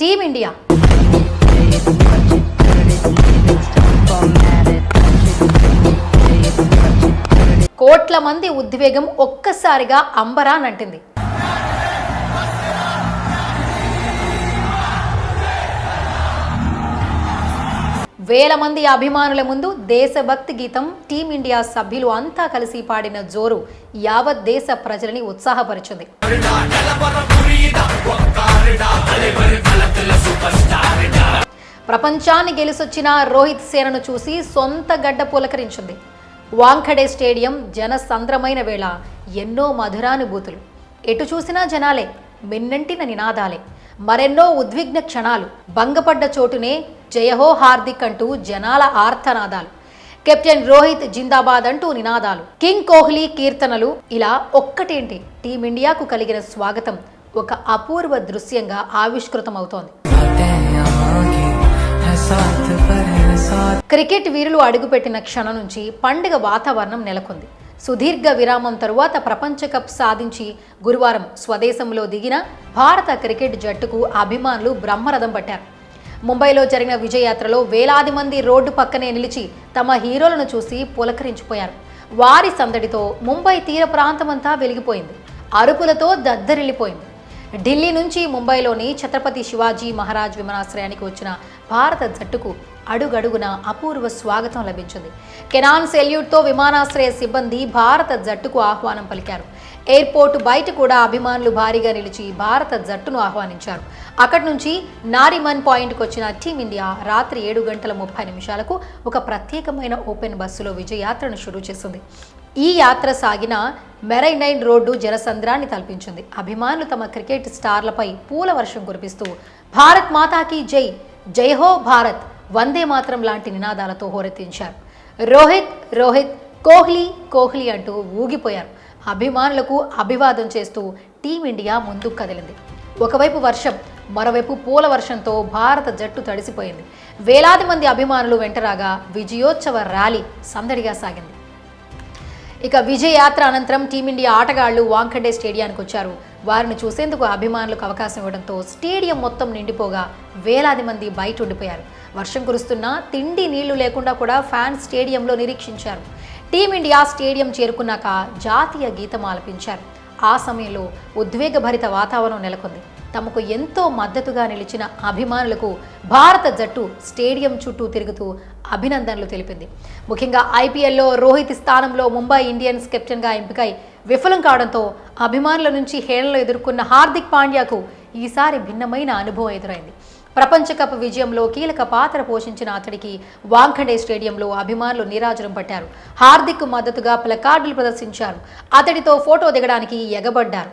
Team India. కోట్ల మంది ఉద్వేగం ఒక్కసారిగా అంబరానంటింది వేల మంది అభిమానుల ముందు దేశభక్తి గీతం టీమిండియా సభ్యులు అంతా కలిసి పాడిన జోరు యావత్ దేశ ప్రజలని ఉత్సాహపరిచింది. ప్రపంచాన్ని గెలిసొచ్చిన రోహిత్ సేనను చూసి సొంత గడ్డ పులకరించింది. వాంఖడే స్టేడియం జనసంద్రమైన వేళ ఎన్నో మధురానుభూతులు ఎటు చూసినా జనాలే మిన్నంటిన నినాదాలే. మరెన్నో ఉద్విగ్న క్షణాలు. భంగపడ్డ చోటునే జయహో హార్దిక్ అంటూ జనాల ఆర్తనాదాలు. కెప్టెన్ రోహిత్ జిందాబాద్ అంటూ నినాదాలు. కింగ్ కోహ్లీ కీర్తనలు ఇలా ఒక్కటేంటి? టీమిండియాకు కలిగిన స్వాగతం ఒక అపూర్వ దృశ్యంగా ఆవిష్కృతమవుతోంది. క్రికెట్ వీరులు అడుగుపెట్టిన క్షణం నుంచి పండుగ వాతావరణం నెలకొంది. సుదీర్ఘ విరామం తరువాత ప్రపంచ కప్ సాధించి గురువారం స్వదేశంలో దిగిన భారత క్రికెట్ జట్టుకు అభిమానులు బ్రహ్మరథం పట్టారు. ముంబైలో జరిగిన విజయయాత్రలో వేలాది మంది రోడ్డు పక్కనే నిలిచి తమ హీరోలను చూసి పులకరించిపోయారు. వారి సందడితో ముంబై తీర ప్రాంతమంతా వెలిగిపోయింది. అరుపులతో దద్దరిల్లిపోయింది. ఢిల్లీ నుంచి ముంబైలోని ఛత్రపతి శివాజీ మహారాజ్ విమానాశ్రయానికి వచ్చిన భారత జట్టుకు అడుగడుగున అపూర్వ స్వాగతం లభించింది. కెనాన్ సెల్యూట్తో విమానాశ్రయ సిబ్బంది భారత జట్టుకు ఆహ్వానం పలికారు. ఎయిర్పోర్ట్ బయట కూడా అభిమానులు భారీగా నిలిచి భారత జట్టును ఆహ్వానించారు. అక్కడి నుంచి నారిమన్ పాయింట్కి వచ్చిన టీమిండియా రాత్రి ఏడు గంటల ముప్పై నిమిషాలకు ఒక ప్రత్యేకమైన ఓపెన్ బస్సులో విజయయాత్రను షురూ చేసింది. ఈ యాత్ర సాగిన మెరైనైన్ రోడ్డు జనసంద్రాన్ని తలపించింది. అభిమానులు తమ క్రికెట్ స్టార్లపై పూల వర్షం కురిపిస్తూ భారత్ మాతాకి జై జై హో భారత్! వందే మాత్రం లాంటి నినాదాలతో హోరెత్తించారు. రోహిత్ రోహిత్ కోహ్లీ కోహ్లీ అంటూ ఊగిపోయారు. అభిమానులకు అభివాదం చేస్తూ టీమిండియా ముందుకు కదిలింది. ఒకవైపు వర్షం మరోవైపు పూల వర్షంతో భారత జట్టు తడిసిపోయింది. వేలాది మంది అభిమానులు వెంటరాగా విజయోత్సవ ర్యాలీ సందడిగా సాగింది. ఇక విజయయాత్ర అనంతరం టీమిండియా ఆటగాళ్ళు వాంఖడే స్టేడియానికి వచ్చారు వారిని చూసేందుకు అభిమానులకు అవకాశం ఇవ్వడంతో స్టేడియం మొత్తం నిండిపోగా వేలాది మంది బయట ఉండిపోయారు వర్షం కురుస్తున్నా తిండి నీళ్ళు లేకుండా కూడా ఫ్యాన్స్ స్టేడియంలో నిరీక్షించారు. టీమిండియా స్టేడియం చేరుకున్నాక జాతీయ గీతం ఆలపించారు ఆ సమయంలో ఉద్వేగభరిత వాతావరణం నెలకొంది. తమకు ఎంతో మద్దతుగా నిలిచిన అభిమానులకు భారత జట్టు స్టేడియం చుట్టూ తిరుగుతూ అభినందనలు తెలిపింది. ముఖ్యంగా ఐపీఎల్లో రోహిత్ స్థానంలో ముంబై ఇండియన్స్ కెప్టెన్గా ఎంపికై విఫలం కావడంతో అభిమానుల నుంచి హేళనలు ఎదుర్కొన్న హార్దిక్ పాండ్యాకు ఈసారి భిన్నమైన అనుభవం ఎదురైంది. ప్రపంచ కప్ విజయంలో కీలక పాత్ర పోషించిన అతడికి వాంఖడే స్టేడియంలో అభిమానులు నీరాజనం పట్టారు. హార్దిక్ మద్దతుగా ప్లకార్డులు ప్రదర్శించారు. అతడితో ఫోటో దిగడానికి ఎగబడ్డారు.